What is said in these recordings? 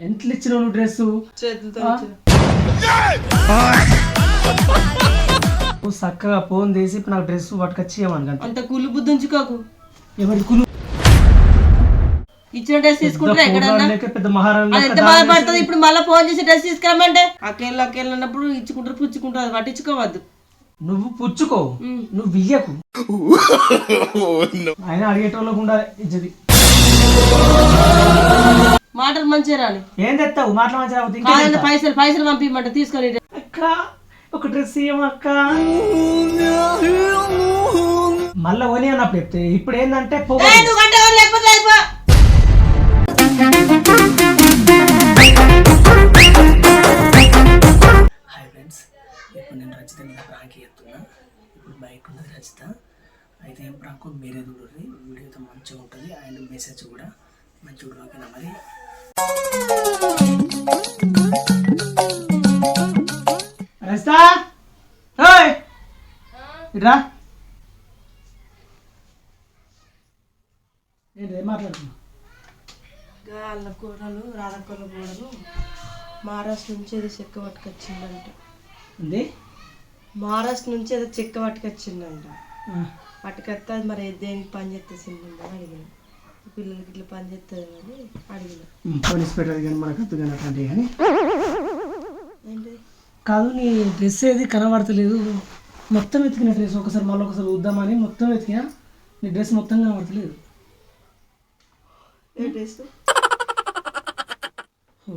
ఎంతలు ఇచ్చినావు నువ్వు డ్రెస్? ఇచ్చిన. నువ్వు చక్కగా ఫోన్ ఇప్పుడు నాకు డ్రెస్ పట్టుకొచ్చి ఇవ్వమని అంత. కుళ్ళు బుద్ధి ఉంచుకోకు ఎవరి కులు ఇచ్చిన డ్రెస్ తీసుకుంటారా ఎక్కడన్నా? ఇప్పుడు మళ్ళీ ఫోన్ చేసి డ్రెస్ తీసుకురమ్మంటే? అకేళ్ళు అకేళ్ళు అన్నప్పుడు ఇచ్చుకుంటారు పుచ్చుకుంటారు. అది పట్టించుకోవద్దు. నువ్వు పుచ్చుకో. నువ్వు ఇయ్యకు. ఆయన అడిగేటోళ్ళకు ఉండాలి ఇజ్జది మాటలు మంచిగా రాని. ఏం తెస్తావు మాటలు మంచిగా తెస్తా. పైసలు పైసలు పంపించమంట తీసుకొని అక్క ఒక డ్రెస్ ఇవ్వక్క మళ్ళా ఓని అన్నప్పుడు చెప్తే ఇప్పుడు ఏంటంటే. హాయ్ ఫ్రెండ్స్ ఇప్పుడు నేను రచిత మీద ప్రాంక్ చేస్తున్నా. ఇప్పుడు బైక్ ఉన్నది రచిత అయితే ఏం ప్రాంక్ మీరే చూడండి. వీడియో అయితే మంచిగా ఉంటుంది. అండ్ మెసేజ్ కూడా మంచిగా ఉంటుంది. ఓకేనా మరి? రచిత ఓయ్ ఇట్రా. నేను ఏం మాట్లాడుతున్నా వాళ్ళ కూరలు రాధక్కల కూరలు మహారాష్ట్ర నుంచి ఏదో చెక్క పట్టుకొచ్చిందంట. ఉంది మహారాష్ట్ర నుంచి ఏదో చెక్క పట్టుకొచ్చిందంట. పట్టుకొస్తే అది మరి దేనికి పని చేస్తే సిందని అడిగిన. పిల్లలకి ఇట్లా పని చేస్తుంది అని అడిగిన. పోలీస్ పెట్టదు కానీ మనకు అర్థం కానీ అట్లాంటివి కానీ. ఏంటి కాదు నీ డ్రెస్ ఏది కనబడతలేదు. మొత్తం వెతికిన డ్రెస్ ఒకసారి మళ్ళీ ఒకసారి చూద్దామని మొత్తం వెతికినా నీ డ్రెస్ మొత్తం కనబడతలేదు. ఏ డ్రెస్? ఓ.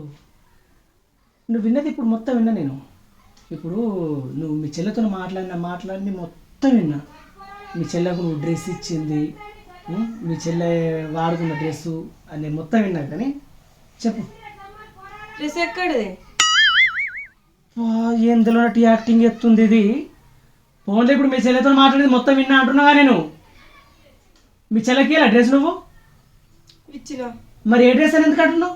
నువ్వు విన్నది ఇప్పుడు మొత్తం విన్నా నేను. ఇప్పుడు నువ్వు మీ చెల్లెతో మాట్లాడిన మాట్లాడి మొత్తం విన్నా. మీ చెల్లెకు నువ్వు డ్రెస్ ఇచ్చింది? మీ చెల్లె వాడుకున్న డ్రెస్సు అని మొత్తం విన్నా కానీ చెప్పు. డ్రెస్ ఎక్కడిది? తెలియనట్టు యాక్టింగ్ ఎత్తుంది ఇది. ఫోన్లో ఇప్పుడు మీ చెల్లెతో మాట్లాడేది మొత్తం విన్నా అంటున్నావా నేను? మీ చెల్లెకి ఇలా డ్రెస్ నువ్వు? ఇచ్చిన. మరి ఏ డ్రెస్ అని ఎందుకు అంటున్నావు?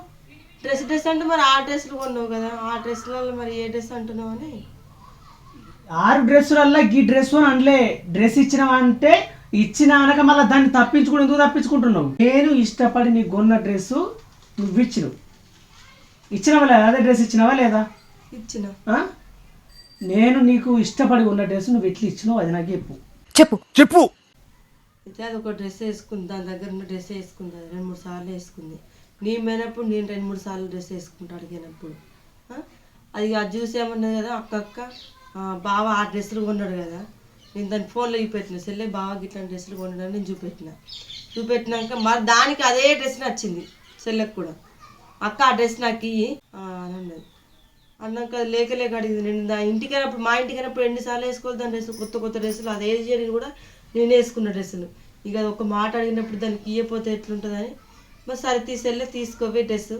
డ్రెస్ డ్రెస్ అంటే మరి ఆ డ్రెస్లు కొన్నావు కదా. ఆ డ్రెస్లలో మరి ఏ డ్రెస్ అంటున్నావు అని? ఆరు డ్రెస్సులల్లా ఈ డ్రెస్ అని అనలే. డ్రెస్ ఇచ్చినావంటే ఇచ్చిన అనక మళ్ళీ దాన్ని తప్పించుకుని ఎందుకు తప్పించుకుంటున్నావు? నేను ఇష్టపడి నీకు కొన్న డ్రెస్సు నువ్వు ఇచ్చినావు. ఇచ్చినావా లేదా? అదే డ్రెస్ ఇచ్చినావా లేదా? ఇచ్చిన. ఆ? నేను నీకు ఇష్టపడి ఉన్న డ్రెస్ నువ్వు ఎట్లా ఇచ్చినావు అది నాకు చెప్పు. అయితే అది ఒక డ్రెస్ వేసుకుంది. దాని దగ్గర ఉన్న డ్రెస్ వేసుకుంది. అది రెండు మూడు సార్లు వేసుకుంది. నీ పోయినప్పుడు నేను రెండు మూడు సార్లు డ్రెస్ వేసుకుంటా అడిగినప్పుడు. ఆ? అది అది చూసి ఏమన్నది కదా అక్క అక్క ఆ, బావ ఆ డ్రెస్సులు కొన్నాడు కదా. నేను దాని ఫోన్లో చూపెట్టిన సెల్లే బాగా ఇట్లాంటి డ్రెస్సులు కొనడానికి నేను చూపెట్టిన. చూపెట్టినాక మరి దానికి అదే డ్రెస్ నచ్చింది సెల్లెకి కూడా. అక్క ఆ డ్రెస్ నాకు ఇయ్యి అని అన్నది. అన్నాక అది లేక లేక అడిగింది నేను దా ఇంటికి అయినప్పుడు మా ఇంటికి అయినప్పుడు ఎన్నిసార్లు వేసుకోవాలి దాని డ్రెస్ కొత్త కొత్త డ్రెస్సులు అదే చేయని కూడా నేను వేసుకున్న డ్రెస్సులు. ఇక అది ఒక మాట అడిగినప్పుడు దానికి ఇయ్యపోతే ఎట్లుంటుందని మరి సరే తీసెళ్ళి తీసుకోవే డ్రెస్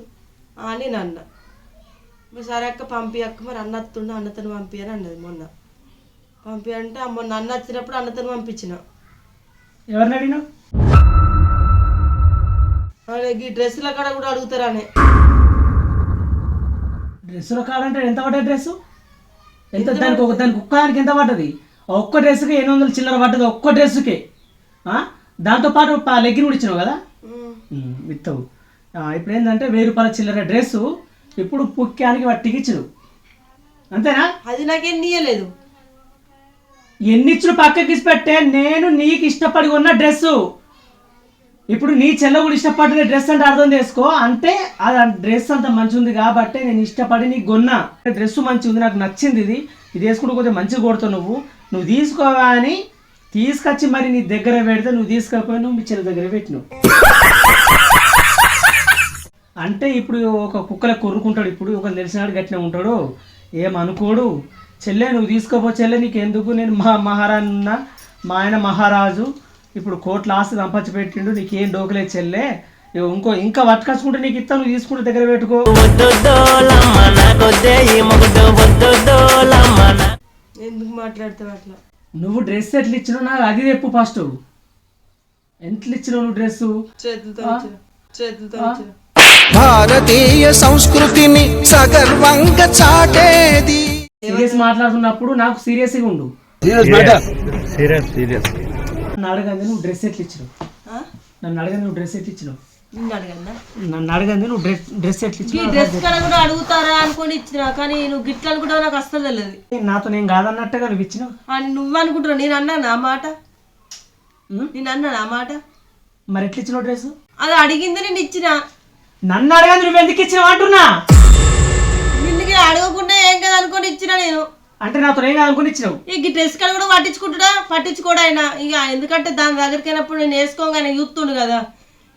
అని నేను అన్న. మరి సరే అక్క పంపి అక్క మరి అన్న వస్తుండ అన్నతను పంపి అని అన్నది మొన్న. పంపి అంటే మొన్న అన్న వచ్చినప్పుడు అన్నతను పంపించిన. ఎవరిని అడిగినావు? ఈ డ్రెస్సుల కాడ కూడా అడుగుతారనే. డ్రెస్సులో కావాలంటే ఎంత పడ్డది డ్రెస్సు? ఎంత దానికి ఒక దానికి ఒక్క దానికి ఎంత పడ్డది? ఒక్క డ్రెస్సుకి ఎనిమిది వందల చిల్లర పడ్డది ఒక్క డ్రెస్సుకే. ఆ? దాంతో పాటు పా- లెగ్గిన్ కూడా ఇచ్చినావు కదా? విత్తవు. ఇప్పుడు ఏంటంటే వెయ్యి రూపాయల చిల్లర డ్రెస్సు ఇప్పుడు పుక్కానికి వట్టికి ఇచ్చినావు. అంతేనా? అది నాకేం నీయలేదు. ఎన్నిచ్చులు పక్కకి పెట్టే నేను నీకు ఇష్టపడి ఉన్న డ్రెస్సు. ఇప్పుడు నీ చెల్ల కూడా ఇష్టపడిన డ్రెస్ అంటే అర్థం చేసుకో. అంటే అది డ్రెస్ అంత మంచి ఉంది కాబట్టి నేను ఇష్టపడి నీకు కొన్నా. డ్రెస్ మంచి ఉంది నాకు నచ్చింది ఇది. ఇది వేసుకుంటూ కొంచెం మంచిగా కొడతావు నువ్వు. నువ్వు తీసుకోవా అని తీసుకొచ్చి మరి నీ దగ్గర పెడితే నువ్వు తీసుకపోయి నువ్వు మీ చెల్లి దగ్గర పెట్టినావు. అంటే ఇప్పుడు ఒక కుక్కల కొరుకుంటాడు ఇప్పుడు ఒక తెలిసినాడు గట్టిన ఉంటాడు. ఏమనుకోడు? చెల్లె నువ్వు తీసుకోపో చెల్లె నీకు ఎందుకు నేను మా మహారాణి ఉన్నా మా ఆయన మహారాజు. ఇప్పుడు కోట్ల ఆస్తి సంపచ్చి పెట్టిండు నీకేం డోకలేదు చెల్లె. ఇంకో ఇంకా పట్టుకొచ్చుకుంటే నీకు ఇస్తా నువ్వు తీసుకుంటే దగ్గర పెట్టుకో. ఎందుకు మాట్లాడతావు అట్లా? నువ్వు డ్రెస్ ఎట్లా ఇచ్చినావు నాకు అది చెప్పు ఫస్ట్. ఎంత ఇచ్చినావు నువ్వు ఇచ్చిన. భారతీయ సంస్కృతిని సగర్వంగా చాటేది. సీరియస్ మాట్లాడుతున్నప్పుడు నాకు సీరియస్గా ఉండు. నన్ను అడగంది నువ్వు డ్రెస్ ఎట్లా ఇచ్చినావు? ఆ? నన్ను అడగంది నువ్వు డ్రెస్ ఎట్లా ఇచ్చినావు? నిన్ను అడగన్నా నన్ను అడగంది నువ్వు డ్రెస్ డ్రెస్ ఎట్లా ఈ ఇచ్చినావు? డ్రెస్ కడ కూడా అడుగుతారా అనుకొని ఇచ్చిన కానీ నువ్వు గిట్ల అనుకుంటావు నాకు అస్సలు తెలియదు. నాతో నేను కాదన్నట్టుగా నువ్వు ఇచ్చినావు? అని నువ్వు అనుకుంటున్నావు నేను అన్నా నా మాట? నేను అన్నా నా మాట? మరి ఎట్లా ఇచ్చినావు డ్రెస్? అది అడిగింది నేను ఇచ్చిన. నన్ను అడగంది నువ్వు ఎందుకు ఇచ్చినావు అంటున్నా? అనుకొని ఇచ్చిన నేను. అంటే నాతో ఏం కాదనుకుని ఇచ్చినావు? ఈ డ్రెస్ కడ కూడా పట్టించుకుంటుడా? పట్టించుకోడు ఆయన? ఇక ఎందుకంటే దాని దగ్గరికి అయినప్పుడు నేను వేసుకోగానే చూస్తుండు కదా.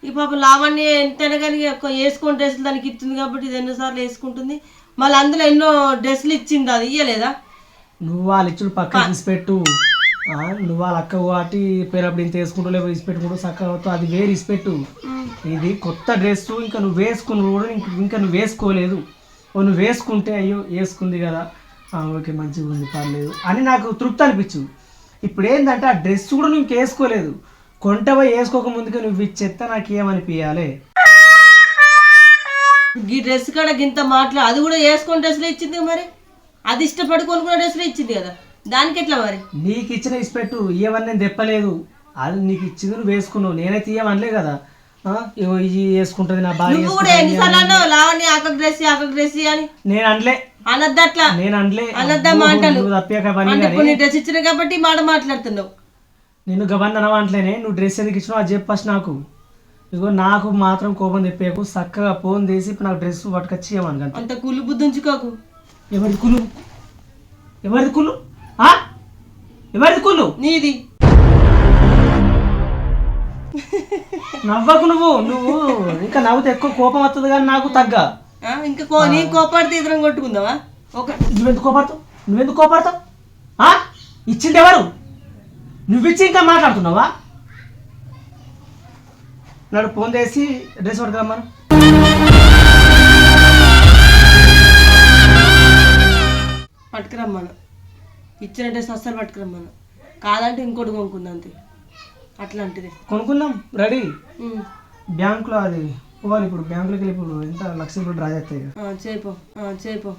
ఈ పాప లావణ్య ఎంతైనా కానీ వేసుకుని డ్రెస్సులు దానికి ఇచ్చింది కాబట్టి ఇది ఎన్నోసార్లు వేసుకుంటుంది. మళ్ళీ అందులో ఎన్నో డ్రెస్సులు ఇచ్చింది అది ఇయ్యలేదా? నువ్వు వాళ్ళ ఇచ్చుడు పక్క తీసి పెట్టు ఆ, నువ్వు వాళ్ళ అక్క వాటి పేరప్పుడు ఇంత వేసుకుంటూ లేకపోతే ఇసి పెట్టుకుంటూ చక్కగా అది వేరు ఇసి పెట్టు ఇది కొత్త డ్రెస్ ఇంకా నువ్వు వేసుకుని కూడా ఇంక- నువ్వు వేసుకోలేదు. నువ్వు వేసుకుంటే అయ్యో వేసుకుంది కదా. ఓకే మంచిగా ఉంది పర్లేదు అని నాకు తృప్తి అనిపించు ఇప్పుడు ఏంటంటే ఆ డ్రెస్ కూడా నువ్వు వేసుకోలేదు. కొంటవో వేసుకోక ముందుగా నువ్వు ఇచ్చేస్తే నాకు ఏమనిపించాలి ఈ డ్రెస్ కాడ గింత మాట్లా అది కూడా వేసుకొని డ్రెస్సులు ఇచ్చింది మరి? అది ఇష్టపడి కొనుక్కున్న డ్రెస్సులు ఇచ్చింది కదా? దానికి ఎట్లా మరి? నీకు ఇచ్చిన ఇసిపెట్టు ఇవ్వని నేను తెప్పలేదు. అది నీకు ఇచ్చింది నువ్వు వేసుకున్నావు. నేనైతే ఇవ్వనలే కదా. ఇది వేసుకుంటుంది నా భార్య నువ్వు కూడా ఎన్నిసార్లు అన్నావు? లావణ్య ఆక డ్రెస్ ఆక డ్రెస్ అని? నేను అనలే. అనద్దు అట్లా నేను అనలే. అనొద్దా మాటలు. కానీ ఇప్పుడు నీ డ్రెస్ ఇచ్చిన కాబట్టి మాట మాట్లాడుతున్నావు. నిన్ను గవర్న అనట్లేనే నువ్వు డ్రెస్ ఎందుకు ఇచ్చినావు? అది చెప్పు ఫస్ట్ నాకు. ఇగో నాకు మాత్రం కోపం తెప్పేకు. చక్కగా ఫోన్ తీసి ఇప్పుడు నాకు డ్రెస్ పట్టుకొచ్చి ఇవ్వమని అంతే అంత కుళ్ళు బుద్ధి ఉంచుకోకు. ఎవరిది కులు ఎవరిది కులు ఆ? ఎవరిది కులు నీది. నవ్వకు నువ్వు నువ్వు ఇంకా నవ్వుతే ఎక్కువ కోపం వస్తుంది కానీ నాకు తగ్గ. ఆ, ఇంకా కో నీ కోపాడితే ఇద్దరం కొట్టుకుందామా? ఒక నువ్వెందుకు కోపడతావు నువ్వెందుకు కోపడతావు ఆ? ఇచ్చింది ఎవరు? నువ్వు ఇచ్చి ఇంకా మాట్లాడుతున్నావా? నాడు ఫోన్ చేసి డ్రెస్ పట్టుకురమ్మను. పట్టుకురమ్మాను. ఇచ్చిన డ్రెస్ అస్సలు పట్టుకురమ్మాను. కాదంటే ఇంకోటి కొనుక్కుంది అంతే. అట్లాంటిది. కొనుక్కుందాం రెడీ. బ్యాంకులో అది పోవాలి ఇప్పుడు బ్యాంకులోకి వెళ్ళి ఇప్పుడు ఎంత లక్ష రూపాయలు డ్రా చేస్తాయి చేయిపో చేయిపో.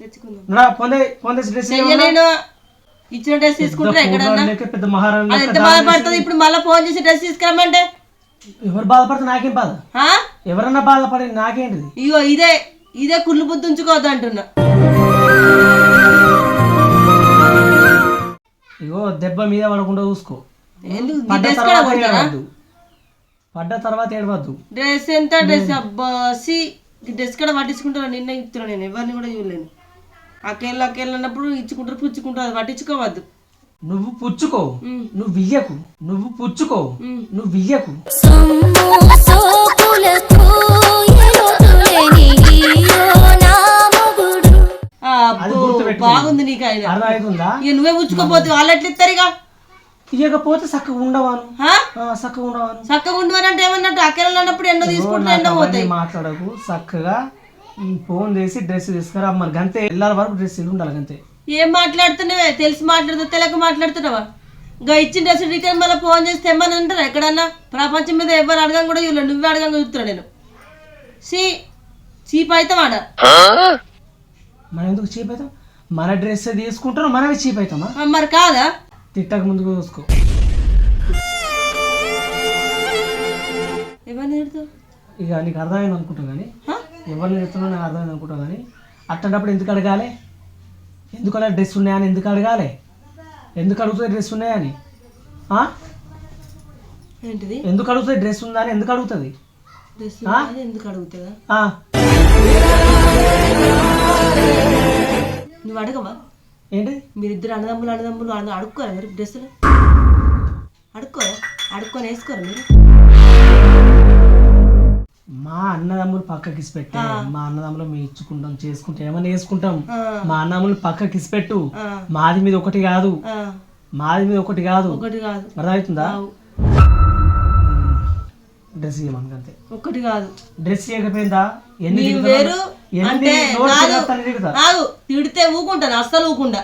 తెచ్చుకుందాం. ఫోన్ చేసి డ్రెస్ ఇచ్చిన డ్రెస్ తీసుకుంటారా ఎక్కడన్నా? పెద్ద మహారాణి ఎంత బాధపడుతుంది? ఇప్పుడు మళ్ళీ ఫోన్ చేసి డ్రెస్ తీసుకురమ్మంటే? ఎవరు బాధపడితే నాకేం బాధ? ఎవరన్నా బాధపడేది నాకేంటిది? ఇగో ఇదే ఇదే కుళ్ళు బుద్ధి ఉంచుకోవద్దు అంటున్నా. ఇగో దెబ్బ మీద పడకుండా చూసుకో. పడ్డ డ్రెస్ కూడా తర్వాత ఏడవద్దు. పడ్డ తర్వాత ఏడవద్దు. డ్రెస్ ఎంత? డ్రెస్ అబ్బా సి డ్రెస్ కూడా పట్టించుకుంటారా? నిన్న ఇస్తున్నా నేను ఎవరిని కూడా చూడలేను. అకేళ్ళు అకేళ్ళు అన్నప్పుడు ఇచ్చుకుంటారు పుచ్చుకుంటారు అది పట్టించుకోవద్దు. నువ్వు పుచ్చుకో. నువ్వు వియ్యకు. నువ్వు పుచ్చుకో. నువ్వు వియ్యకు. ఇక నువ్వే పుచ్చుకోపోతే వాళ్ళు ఎట్లా ఇస్తారు ఇక ఇయ్యకపోతే చక్కగా ఉండవాను. చక్కగా ఉండవాను. చక్కగా ఉండమనంటే ఏమన్నట్టు అకేళ్ళు అన్నప్పుడు ఎండ తీసుకుంటే పోతాయి. మాట్లాడకు. చక్కగా ఫోన్ చేసి డ్రెస్ తీసుకురమ్మని గంతే. వెళ్ళాలి వరకు డ్రెస్ ఉండాలి గంతే. ఏం మాట్లాడుతున్నావే? తెలిసి మాట్లాడుతూ తెలియక మాట్లాడుతున్నావా? ఇంకా ఇచ్చిన డ్రెస్ రిటర్న్ మళ్ళీ ఫోన్ చేసి తెమ్మని అంటారా ఎక్కడన్నా? ప్రపంచం మీద ఎవరు అడగం కూడా ఇవ్వలేదు నువ్వే అడగం చూస్తున్నా నేను. సి చీప్ అయితే వాడ మనం ఎందుకు చీప్ అవుతాం మన డ్రెస్ తీసుకుంటాం మనమే చీప్ అవుతామా? మరి కాదా? తిట్టక ముందుకు చూసుకో. ఎవరిని తిడతావు? ఇక నీకు అర్థమైంది అనుకుంటావు కానీ? ఎవరిని చెప్తున్నా నాకు అర్థమైంది అనుకుంటావు కానీ అట్టేటప్పుడు ఎందుకు అడగాలి? ఎందుకు అలా డ్రెస్ ఉన్నాయని ఎందుకు అడగాలి? ఎందుకు అడుగుతుంది డ్రెస్ ఉన్నాయని? ఏంటిది? ఎందుకు అడుగుతుంది డ్రెస్ ఉందా అని ఎందుకు అడుగుతుంది? ఎందుకు అడుగుతుందా నువ్వు అడగవా? ఏంటి? మీరిద్దరు అన్నదమ్ములు అన్నదమ్ములు అన్న అడుక్కోరా మీరు డ్రెస్సులు? అడుక్కోరా? అడుక్కొని వేసుకోరా మీరు? మా అన్నదమ్ములు పక్కకి పెట్టే మా అన్నదమ్ములు మేము ఇచ్చుకుంటాం చేసుకుంటాం ఏమైనా వేసుకుంటాం. మా అన్నదమ్ములు పక్కకి పెట్టు. మాది మీద ఒకటి కాదు. మాది మీద ఒకటి కాదు. ఒకటి కాదు. అర్థమవుతుందా. డ్రెస్ అంతే ఒకటి కాదు. డ్రెస్ ఇవ్వకపోయిందా ఎన్ని? వేరు అంటే కాదు తిడతా ఊకుంటాను అస్సలు ఊకుండా.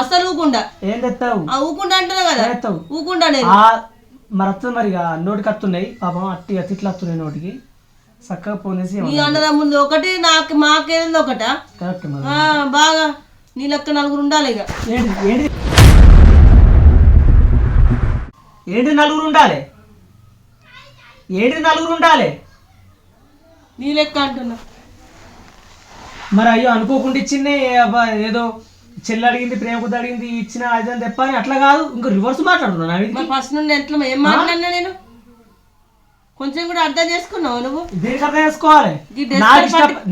అస్సలు ఊకుండా. ఏం తెస్తావు ఊకుండా అంటున్నా కదా. ఊకుండా నేను. మరి వస్తుంది మరి నోటికి వస్తున్నాయి పాపం అట్టి తిట్లు వస్తున్నాయి నోటికి. చక్కగా ఫోన్ చేసి నీ అన్నదమ్ముంది ఒకటి నాకు మాకేది ఒకటా? కరెక్ట్ బాగా నీ లెక్క నలుగురు ఉండాలి ఇక. ఏంటి ఏంటి? ఏంటి నలుగురు ఉండాలి? ఏంటి నలుగురు ఉండాలి? నీ లెక్క అంటున్నా. మరి అయ్యో అనుకోకుండా ఇచ్చిందే అబ్బా ఏదో చెల్లి అడిగింది ప్రేమ కొద్ది అడిగింది ఇచ్చిన అదని తెప్ప అని అట్లా కాదు. ఇంకా రివర్స్ మాట్లాడుతున్నా నా మరి వీధికి. ఫస్ట్ నుండి ఎట్లా ఏం మాట్లాడినా నేను? కొంచెం కూడా అర్థం చేసుకున్నావు నువ్వు? దీనికి అర్థం చేసుకోవాలి? ఈ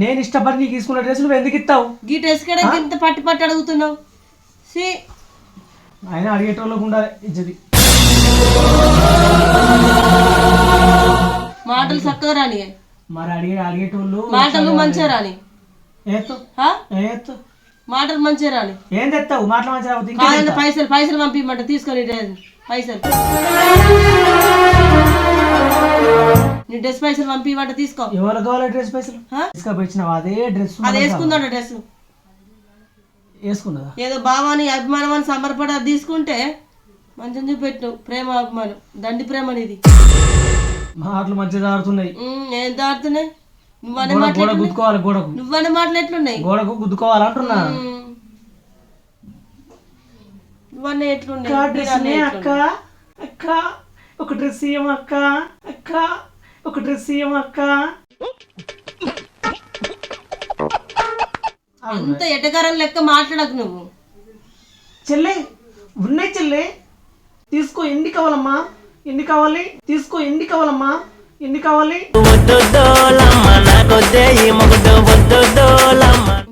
నేను ఇష్టపడి నీకు తీసుకున్న డ్రెస్ నువ్వు ఎందుకు ఇస్తావు? గీ డ్రెస్ కూడా ఇంత పట్టి పట్టి అడుగుతున్నావు? సి. ఆయన అడిగేటోళ్ళకు ఉండాలి ఇజ్జది మాటలు చక్కగా రాని మరి అడిగే అడిగేటోళ్ళు మాటలు మంచిగా రాని మాటలు మంచిగా రాని. ఏం తెస్తావు మాటలు తెస్తావు? పైసలు పైసలు పంపించమంట తీసుకొని డ్రెస్ పైసలు. నీ డ్రెస్ పైసలు పంపించమంట తీసుకో. ఎవరు కావాలి డ్రెస్ పైసలు? ఆ? తీసుకుపోయినావు అదే డ్రెస్ అది వేసుకుందాడు డ్రెస్ వేసుకున్నదా? ఏదో భావాన్ని అభిమానం అని సంబరపడి అది తీసుకుంటే మంచిగా చూపెట్టు ప్రేమ అభిమానం. దండి ప్రేమ అనేది మాటలు మంచిగా ఆడుతున్నాయి ఉమ్, ఏం దాడుతున్నాయి నువ్వనే గోడ గోడ ఎట్లున్నాయి? గుద్దుకోవాలి గోడకు. నువ్వనే మాటలు ఎట్లున్నాయి? గోడకు గుద్దుకోవాలి అంటున్నా. నువ్వనే ఎట్లున్నాయి? అక్క డ్రెస్ అక్క. ఎట్లున్నా? అక్క ఒక డ్రెస్ ఇయ్యం అక్క. అక్క ఒక డ్రెస్ ఇయ్యం అక్క. అంత ఎటగారం లెక్క మాట్లాడకు నువ్వు. చెల్లె ఉన్నాయి చెల్లె. తీసుకో ఎన్ని కావాలమ్మా. ఎన్ని కావాలి తీసుకో ఎన్ని కావాలమ్మా. ఎన్ని కావాలి?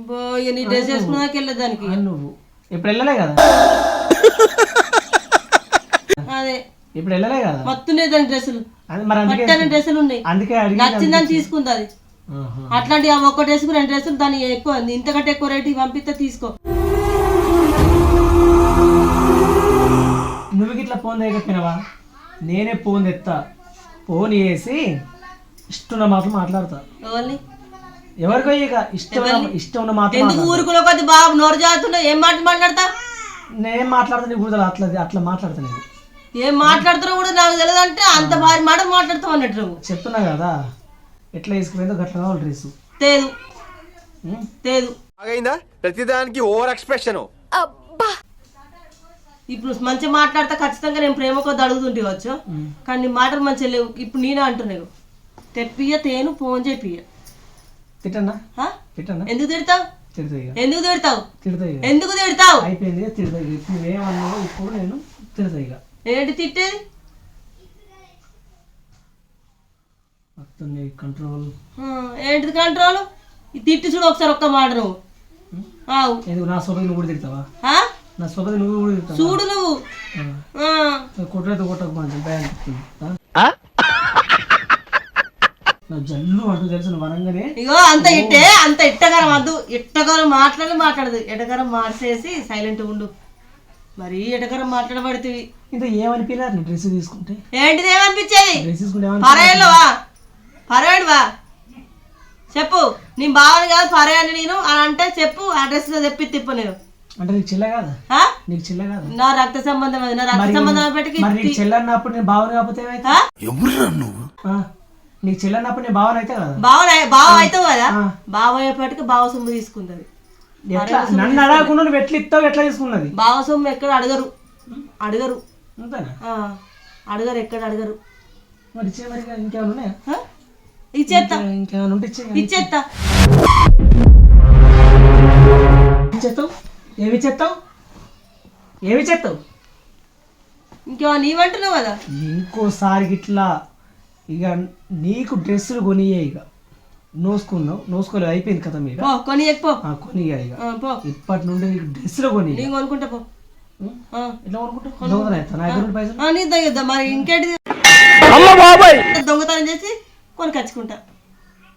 బో, ఇక నీ డ్రెస్ వేసుకున్నాక అని నువ్వు. ఇప్పుడు వెళ్ళలే కదా? అదే. ఇప్పుడు వెళ్ళలే కదా? మత్తున్నాయి దాని డ్రెస్సులు. అది మరి అందుకే పట్టని డ్రెస్సులు ఉన్నాయి అందుకే నచ్చిందని తీసుకుంది అది. అట్లాంటి ఆ ఒక్క డ్రెస్కు రెండు డ్రెస్సులు దాని ఎక్కువ ఇంతకంటే ఎక్కువ రేటు పంపిస్తే తీసుకో. నువ్వు ఇట్లా ఫోన్ చేయకపోయినావా? నేనే ఫోన్ తెస్తా ఫోన్ చేసి ఇష్టం మాటలు మాట్లాడతా. ఎవరిని ఎవరికో ఇక ఇష్టం ఉన్న- ఇష్టం ఉన్న మాటలు ఎందుకు ఊరుకులో కొద్ది బాబు? నోరు జారుతున్నావు ఏం మాట మాట్లాడతా? నేను మాట్లాడతా నీ గుర్తులు అట్లా అట్లా మాట్లాడతా నేను. ఏం మాట్లాడుతున్నావు కూడా నాకు తెలియదు అంటే అంత భారీ మాట మాట్లాడుతావు అన్నట్టు. చెప్తున్నా కదా ఎట్లా వేసుకుపోయిందో గట్లా కావాలి డ్రెస్ తేదు. తేదు. అయిందా ప్రతిదానికి ఓవర్ ఎక్స్ప్రెషన్. ఇప్పుడు మంచిగా మాట్లాడితే ఖచ్చితంగా నేను ప్రేమ కొద్ది అడుగుతుంటే వచ్చు కానీ నీ మాటలు మంచిగా లేవు. ఇప్పుడు నేనే అంటున్నావు తెప్పియ తేను ఫోన్ చెప్పియ తిట్టన్నా? తిట్టన్నా ఎందుకు తిడతావు? ఎందుకు తిడతావు? ఎందుకు తిడతావు? అయిపోయింది ఇప్పుడు నేను ఏంటి తిట్టేది? నీ కంట్రోల్. ఏంటిది కంట్రోల్? తిట్టి చూడు ఒకసారి ఒక్క మాట నువ్వు. ఎందుకు నా సొగది నువ్వు కూడా తిడతావా? నా సొగది నువ్వు కూడా తిడతావా చూడు నువ్వు. ఆ. కొట్టక భయం అనిపిస్తుంది. ఆ? నా జల్లు అంటూ తెలుసు అనగానే ఇగో అంత ఇట్టే అంత ఇట్టగారం వద్దు. ఇట్టగారం మాట్లాడి మాట్లాడదు. ఎటగారం మార్చేసి సైలెంట్ ఉండు. మరి ఎటగారం మాట్లాడబడుతుంది ఇంత ఏమనిపించలేదు నీ డ్రెస్ తీసుకుంటే? ఏంటిది ఏమనిపించేది? డ్రెస్ తీసుకుంటే ఏమని పరాయలోవా పరాయడువా చెప్పు. నీ బావని కాదు పరాయని నేను అని అంటే చెప్పు అడ్రస్ తెప్పి తిప్పు నేను. అంటే నీకు చెల్ల కాదా? ఆ? నీకు చెల్ల కాదా? నా రక్త సంబంధం అది నా రక్త సంబంధం పెట్టి మరి నీకు చెల్ల అన్నప్పుడు నేను భావన కాకపోతే ఏమైతే? ఆ? నీకు చెల్ల అన్నప్పుడు నేను భావన అయితే కదా? బావ బావ అవుతావు కదా. బావ అయ్యేపటికి బావ సొమ్ము తీసుకుంది ఎట్లా? నన్ను అడగకుండా నువ్వు ఎట్లా ఇస్తావు ఎట్లా తీసుకున్నది? బావ సొమ్ము ఎక్కడ అడగరు. అడగరు. అడగరు ఎక్కడ అడగరు. మరి ఇచ్చే మరి ఇంకా ఇంకేమైనా ఉన్నాయా? ఆ? ఇచ్చేత్తా. ఇంకేమైనా ఉంటే ఇచ్చే ఇచ్చేత్తా. ఏమి చేస్తావు ఏమి చేస్తావు ఇంకేమో నీవంటున్నావు కదా? ఇంకోసారి ఇట్లా ఇక నీకు డ్రెస్సులు కొనియే ఇక. నోసుకున్నావు? నోసుకోలేదు అయిపోయింది కదా మీరు పో కొని ఎక్కువ కొనియా ఇక పో. ఇప్పటి నుండి నీకు డ్రెస్సులు కొని నేను కొనుక్కుంటా పో. పైసలు? నీ దగ్గర మరి ఇంకేంటిది? దొంగతనం చేసి కొనుకొచ్చుకుంటా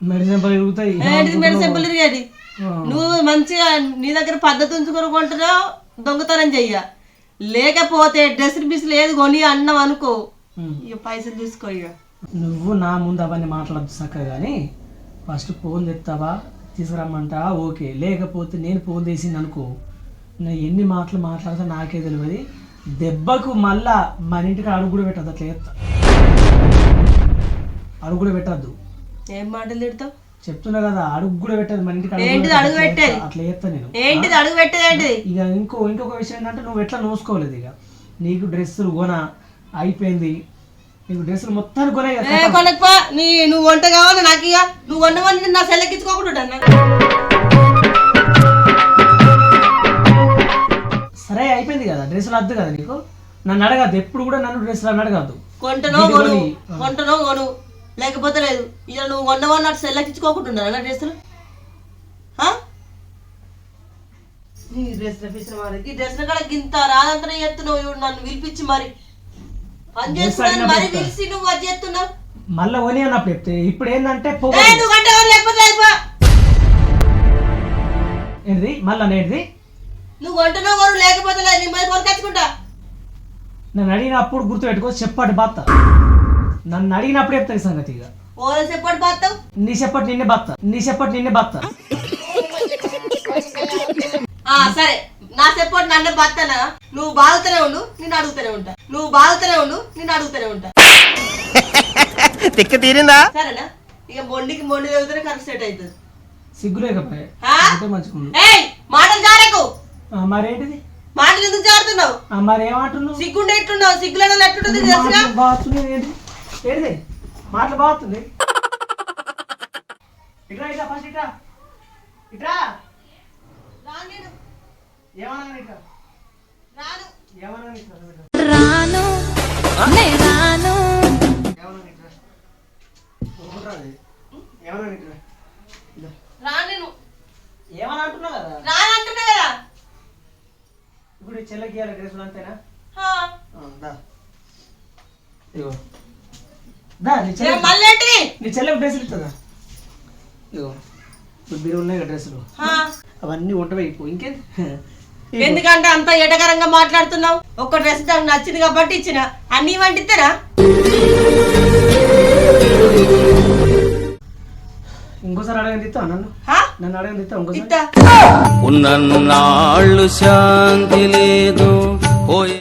మెడిసిన్ పెరుగుతాయి ఏంటిది మెడిసిన్ తిరిగేది? నువ్వు మంచిగా నీ దగ్గర పద్ధతి ఉంచుకొని కొంటున్నావు దొంగతనం చెయ్య. లేకపోతే డ్రెస్ పీసులు ఏది కొని అన్నావు అనుకో. ఇక పైసలు చూసుకో ఇక నువ్వు నా ముందు అవన్నీ మాట్లాడద్దు చక్కగా కానీ ఫస్ట్ ఫోన్ తెస్తావా తీసుకురమ్మంటావా ఓకే. లేకపోతే నేను ఫోన్ చేసింది అనుకో. నేను ఎన్ని మాటలు మాట్లాడితే నాకే తెలియదు. దెబ్బకు మళ్ళా మన ఇంటికి అడుగు కూడా పెట్టద్దు అట్లా చేస్తా అడుగు కూడా పెట్టద్దు. ఏం మాటలు తిడతావు? చెప్తున్నా కదా అడుగు కూడా పెట్టదు మన ఇంటికి ఏంటిది అడుగు. పెట్టేది? అట్లా చేస్తా నేను. ఏంటిది అడుగు పెట్టేది ఏంటిది? ఇక ఇంకో ఇంకొక విషయం ఏంటంటే నువ్వు ఎట్లా నోసుకోలేదు ఇక? నీకు డ్రెస్సులు కొన అయిపోయింది. నీకు డ్రెస్సులు మొత్తానికి కొనే కొనకపో నీ నువ్వు వంట కావాలి నాకు ఇక నువ్వు వండమని నా సెల్లెక్కించుకోకుండా సరే అయిపోయింది కదా డ్రెస్సులు వద్దు కదా నీకు? నన్ను అడగద్దు ఎప్పుడు కూడా నన్ను డ్రెస్సులు అని అడగద్దు. కొంటనో కొని. కొంటనో కొను. లేకపోతే లేదు. ఇక నువ్వు వండమని నాకు సెల్లెక్కించుకోకుండా నా డ్రెస్సులు? నీ డ్రెస్ల పిచ్చిన మరి ఈ డ్రెస్ల కూడా గింత రాదంతనే ఎత్తున్నావు ఇవి నన్ను పిలిపించి మరి. పని చేస్తున్నాను మరి పిలిచి నువ్వు అది చేస్తున్నావు? మళ్ళీ కొని అన్నప్పుడు చెప్తే ఇప్పుడు ఏంటంటే నువ్వు గంట లేకపోతే. ఏంటిది? మళ్ళీ నేటిది నువ్వు వంటనో కొను లేకపోతే లేదు. నీ మరి కొనుకొచ్చుకుంటా నన్ను అడిగినప్పుడు గుర్తుపెట్టుకో చెప్పాడు బాత్త. నన్ను అడిగినప్పుడు చెప్తాను ఈ సంగతి ఇక. పోతావు నీ చెప్పటి నిన్నే బత్త నీ చెప్పటి నిన్నే బత్త ఆ సరే. నా చెప్పాడు నన్ను బతానా నువ్వు బాగుతూనే ఉండు నేను అడుగుతూనే ఉంటా. నువ్వు బాగుతూనే ఉండు నేను అడుగుతూనే ఉంటా. తిక్క తీరిందా? సరేనా? ఇక మొండికి మొండి చదివితేనే కరెక్ట్ సెట్ అవుతుంది. సిగ్గు లేకపోయా ఆ? అంటే మంచిగా ఏయ్ మాటలు జారకు. మరేంటిది? మాటలు ఎందుకు జారుతున్నావు? ఆ, మరి ఏమంటున్నావు సిగ్గుంటే ఎట్లున్నావు? సిగ్గులను ఎట్లుంటుంది తెలుసుగా? ఏంటిది మాటలు బాగుతుంది ఇట్రా ఇట్రా ఫస్ట్ ఇట్రా. ఇట్రా. ఏమన్నా ఇట్రా? రాను ఏమన్నా ఇట్రా? రాను నే రాను. ఏమన్నా ఇట్రా? ఊరుకురా అది. ఏమన్నా ఇట్రా? ఇదా. రాను నేను ఏమని అంటున్నావు కదా? రాను అంటున్నా కదా. ఇప్పుడు చెల్లకి ఇవ్వాలి డ్రెస్సులు అంతేనా? ఇగో మళ్ళీ నీ చెల్లెకి డ్రెస్సులు ఇస్తుందా ఇగో ఇప్పుడు మీరు ఉన్నాయి కదా డ్రెస్సులు. ఆ. అవన్నీ ఉంటవే ఇప్పుడు ఇంకేంది. ఎందుకంటే అంత ఎటకరంగా మాట్లాడుతున్నావు? ఒక్క డ్రెస్ నాకు నచ్చింది కాబట్టి ఇచ్చిన. అన్ని వంటిస్తారా ఇంకోసారి అడగని ఇస్తావు నన్ను? నన్ను ఇస్తావు ఇంకోసారి? ఉన్నన్నాళ్ళు శాంతి లేదు పోయే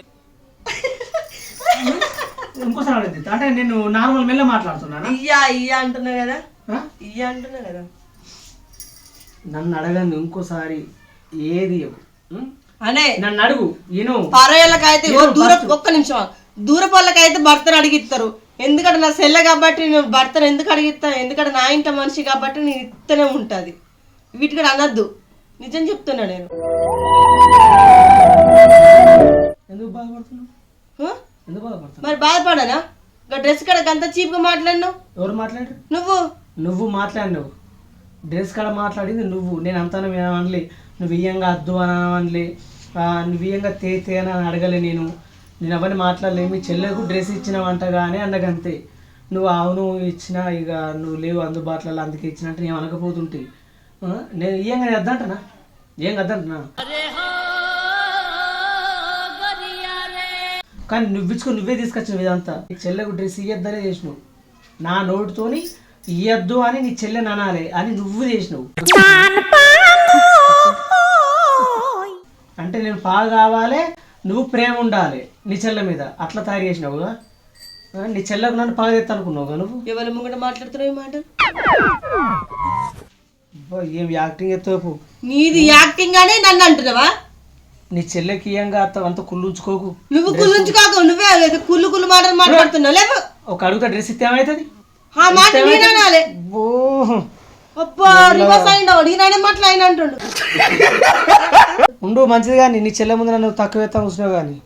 అడగని ఇస్తా అంటే నేను నార్మల్ మెల్ల మాట్లాడుతున్నానా? ఇయ్యా ఇయ్యా అంటున్నా కదా? ఇయ్యా అంటున్నా కదా. నన్ను అడగండి ఇంకోసారి ఏది? అనే. నన్ను అడుగు ఈను పరవాళ్ళకైతే దూర ఒక్క నిమిషం. దూర వాళ్ళకైతే భర్తను అడిగిస్తారు ఎందుకంటే నా సెల్ల కాబట్టి నేను భర్తను ఎందుకు అడిగిస్తా ఎందుకంటే నా ఇంట మనిషి కాబట్టి నేను ఇస్తూనే ఉంటుంది. వీటి కూడా అనద్దు. నిజం చెప్తున్నా నేను? ఎందుకు బాధపడుతున్నావు? మరి బాధపడనా? ఇంకా డ్రెస్ కడ అంత చీప్గా మాట్లాడినావు? ఎవరు మాట్లాడారు? నువ్వు? నువ్వు మాట్లాడినావు. డ్రెస్ కాడ మాట్లాడింది నువ్వు. నేను అంతా అనలే. నువ్వు ఇయ్యంగా అద్దు అని అనలే. ఆ, నువ్వు ఇయ్యంగా తే తే అని అడగలే నేను. నేను అవన్నీ మాట్లాడలే. మీ చెల్లెకు డ్రెస్ ఇచ్చినావంట కానీ అన్నగంతే. నువ్వు అవును ఇచ్చిన ఇక నువ్వు లేవు అందుబాటులో అందుకే ఇచ్చినట్టు నేను అనకపోతుంటే. నేను ఇయ్యంగా వద్దంటనా ఏం వద్దంటనా కానీ నువ్వు ఇచ్చుకొని నువ్వే తీసుకొచ్చినావు ఇదంతా. నీ చెల్లెకు డ్రెస్ ఇయ్యొద్దనే చేసినావు. నా నోటితోని ఇయ్యద్దు అని నీ చెల్లెని అనాలి అని నువ్వు చేసినావు. అంటే నేను పాలు కావాలి నువ్వు ప్రేమ ఉండాలి నీ చెల్లె మీద. అట్లా తయారు చేసినావుగా ఆ, నీ చెల్లెకు నన్ను పగ తెత్తా అనుకున్నావుగా నువ్వు? ఎవరి ముంగట మాట్లాడుతున్నావు మాట ఏం యాక్టింగ్ ఎత్తోపు నీది యాక్టింగ్ అని నన్ను అంటున్నావా? నీ చెల్లెకి ఇయ్యంగా అంత అంత కుళ్ళుంచుకోకు. నువ్వు కుల్లుంచుకోకు నువ్వే కుళ్ళు కుళ్ళు మాటలు మాట్లాడుతున్నావు లేవు. ఒక అడుగుతా డ్రెస్ ఇస్తే ఏమవుతుంది ఆ మాట నేను అనాలి. ఓ. అబ్బా రివర్స్ అయిండు అడిగినానే మాటలు ఆయన అంటుండు ఉండు మంచిది కానీ నీ చెల్లె ముందు నన్ను తక్కువ ఎత్తా కూర్చున్నావు కానీ.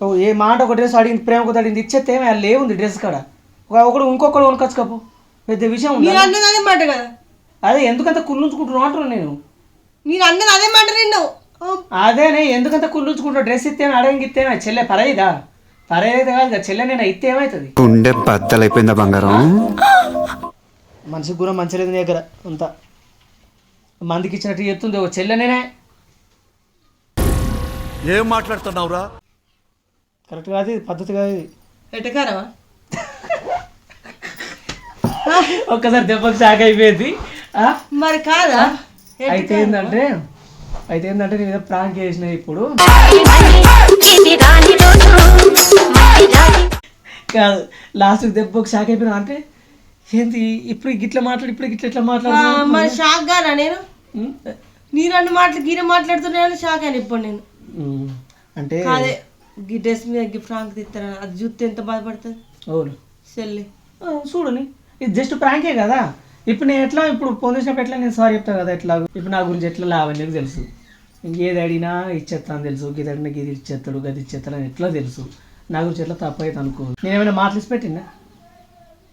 ఓ, ఏ మాట ఒక డ్రెస్ అడిగింది ప్రేమ కొద్ది అడిగింది ఇచ్చేస్తే ఏమి లేవుంది డ్రెస్ కాడ. ఒక ఒకడు ఇంకొకడు కొనుకొచ్చుకోపు. పెద్ద విషయం అన్నది అదే మాట కదా. అదే ఎందుకంత కుళ్ళుంచుకుంటున్నావు అంటున్నాను నేను? నేను అన్నది అదే మాట నిన్ను. అదేనే ఎందుకంత కుళ్ళుంచుకుంటావు? డ్రెస్ ఇస్తే అడగంగి ఇస్తేమే చెల్లె పరైదా పరైతే కాదు కదా చెల్లె నేను ఇస్తే ఏమవుతుంది గుండె బద్దలైపోయిందా బంగారం? మనిషికి కూడా మంచి లేదు నీ దగ్గర అంతా. మందికి ఇచ్చినట్టు చెప్తుంది ఒక చెల్లెనేనే. ఏం మాట్లాడుతున్నావురా? కరెక్ట్ కాదు ఇది పద్ధతి కాదు ఇది. ఎటకారమా ఒక్కసారి దెబ్బకి షాక్ అయిపోయింది. ఆ? మరి కాదా? అయితే ఏంటంటే అయితే ఏంటంటే నేను ఏదో ప్రాంక్ చేసిన ఇప్పుడు. కాదు లాస్ట్కి దెబ్బకి షాక్ అయిపోయినా అంటే ఏంటి ఇప్పుడు గిట్ల మాట్లాడి ఇప్పుడు గిట్ల ఇట్లా ఆ, మాట్లాడు షాక్ గానా నేను? నీ రెండు మాటలు గీర మాట్లాడుతున్నాను షాక్ అయిన ఇప్పుడు నేను. అంటే ఈ డ్రెస్ మీద ఫ్రాంక్ తీస్తారా అది చూస్తే ఎంత బాధపడుతుంది? అవును. చెల్లి. ఆ, చూడని ఇది జస్ట్ ప్రాంకే కదా. ఇప్పుడు నేను ఎట్లా ఇప్పుడు ఫోన్ చేసినప్పుడు ఎట్లా నేను సారీ చెప్తాను కదా ఎట్లా ఇప్పుడు నా గురించి ఎట్లా లావని తెలుసు. ఇంకేది అడిగినా ఇచ్చేస్తాను తెలుసు ఇది అడిగినా ఇది ఇచ్చేస్తాడు గది ఇచ్చేస్తాడు అని ఎట్లా తెలుసు? నా గురించి ఎట్లా తప్పు అయితే అనుకో. నేను ఏమైనా మాటలు ఇచ్చి పెట్టినా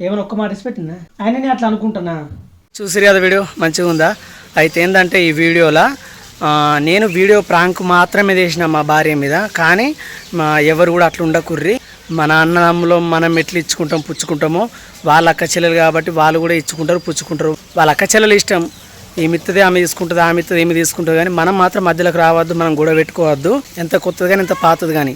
ఏమైనా ఒక్క మాట ఇచ్చి పెట్టినా ఆయన నేను అట్లా అనుకుంటున్నా. చూసిరు కదా వీడియో? మంచిగా ఉందా? అయితే ఏంటంటే ఈ వీడియోలో నేను వీడియో ప్రాంక్ మాత్రమే చేసిన మా భార్య మీద కానీ మా ఎవరు కూడా అట్లా ఉండకుర్రి. మన అన్నదమ్ములో మనం ఎట్లా ఇచ్చుకుంటాం పుచ్చుకుంటామో వాళ్ళ అక్క చెల్లెలు కాబట్టి వాళ్ళు కూడా ఇచ్చుకుంటారు పుచ్చుకుంటారు. వాళ్ళ అక్క చెల్లెలు ఇష్టం. ఈమె ఇస్తుంది ఆమె తీసుకుంటుంది ఆమె ఇస్తుంది ఏమి తీసుకుంటుంది కానీ మనం మాత్రం మధ్యలోకి రావద్దు మనం గొడవ పెట్టుకోవద్దు. ఎంత కొత్తది కానీ ఎంత పాతది కానీ.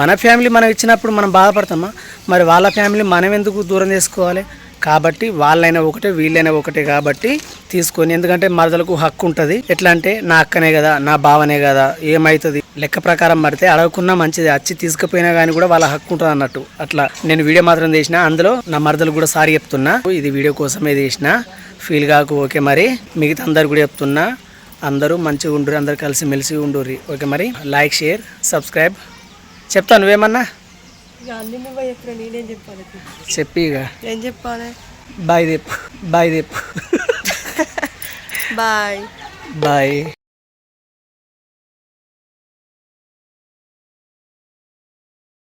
మన ఫ్యామిలీ మనం ఇచ్చినప్పుడు మనం బాధపడతామా? మరి వాళ్ళ ఫ్యామిలీ మనం ఎందుకు దూరం చేసుకోవాలి? కాబట్టి వాళ్ళైనా ఒకటే వీళ్ళైనా ఒకటే కాబట్టి తీసుకొని ఎందుకంటే మరదలకు హక్కు ఉంటుంది. ఎట్లా అంటే నా అక్కనే కదా నా బావనే కదా ఏమవుతుంది లెక్క ప్రకారం మడితే అడగకున్నా మంచిది వచ్చి తీసుకుపోయినా కానీ కూడా వాళ్ళ హక్కు ఉంటుంది అన్నట్టు. అట్లా నేను వీడియో మాత్రం చేసిన అందులో నా మరదలు కూడా సారీ చెప్తున్నా. ఇది వీడియో కోసమే చేసిన ఫీల్ కాకు ఓకే మరి? మిగతా అందరు కూడా చెప్తున్నా అందరూ మంచిగా ఉండుర్రి అందరు కలిసి మెలిసి ఉండుర్రి. ఓకే మరి? Like share subscribe. చెప్తాను నువ్వేమన్నా? చెప్పి ఇక ఏం చెప్పాలి? Bye Deep bye Deep bye. Bye.